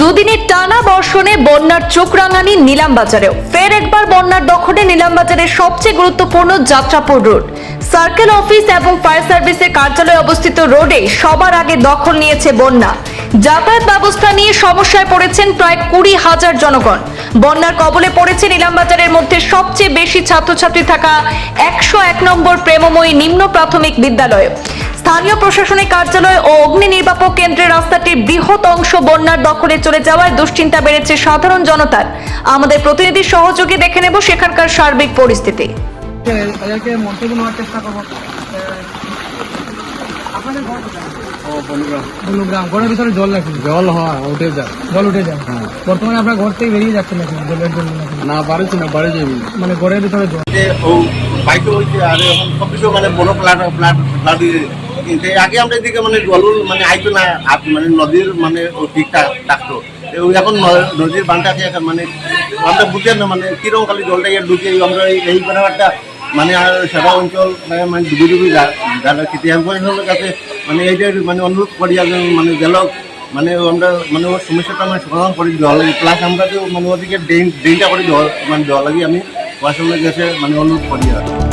দুদিনের টানা বর্ষণে বন্যার চোখ রাঙানি নিলাম বাজারেও ফের একবার বন্যার দখলে নিলাম বাজারের সবচেয়ে গুরুত্বপূর্ণ যাত্রাপুর রোড। সার্কেল অফিস এবং ফায়ার সার্ভিসের কার্যালয়ে অবস্থিত রোডে সবার আগে দখল নিয়েছে বন্যা। যাতায়াত ব্যবস্থা নিয়ে সমস্যায় পড়েছেন প্রায় কুড়ি হাজার জনগণ। বন্যার কবলে পড়েছে নিলামবাজারের মধ্যে সবচেয়ে বেশি ছাত্রছাত্রী থাকা একশো এক নম্বর প্রেমময়ী নিম্ন প্রাথমিক বিদ্যালয়। স্থানীয় প্রশাসনিক কার্যালয় ও অগ্নি নির্বাপক কেন্দ্রের রাস্তাটির বৃহৎ অংশ বন্যার দখলে চলে যাওয়ায় দুশ্চিন্তা বেড়েছে সাধারণ জনতার। আমাদের প্রতিনিধির সহযোগে দেখে নেব সেখানকার সার্বিক পরিস্থিতি? বলুগ্রাম ঘরের ভিতরে জল নাকি? জল হয় উঠে যায়। জল উঠে যায়? বর্তমানে আপনার ঘর থেকে বেরিয়ে যাচ্ছে নাকি? জলের জন্য না পারে যাবি মানে ঘরের ভিতরে জল? বাইকে হয়েছে আর এখন সব কিছু মানে বড় প্লাট প্লাট প্লাট কিন্তু আগে আমরা এদিকে মানে জল মানে আইতো না মানে নদীর মানে ঠিকঠাক থাকতো এখন নদীর বানটাকে এখন মানে আমরা বুঝেন না মানে কীরকম খালি জলটা ইয়ে ঢুকে আমরা এই- ব্যাপারটা মানে আর সারা অঞ্চল মানে মানে ডুবি ডুবি যারা কৃষি কাছে মানে এইটা মানে অনুরোধ করি মানে গেল মানে আমরা মানে ওর সমস্যাটা মানে সমাধান করে দেওয়া লাগে প্লাস আমরা তো মানে ওদিকে ড্রেন ড্রেনটা করে দেওয়া মানে দেওয়া লাগে, আমি প্রশাসনের কাছে মানে অনুরোধ করি আর।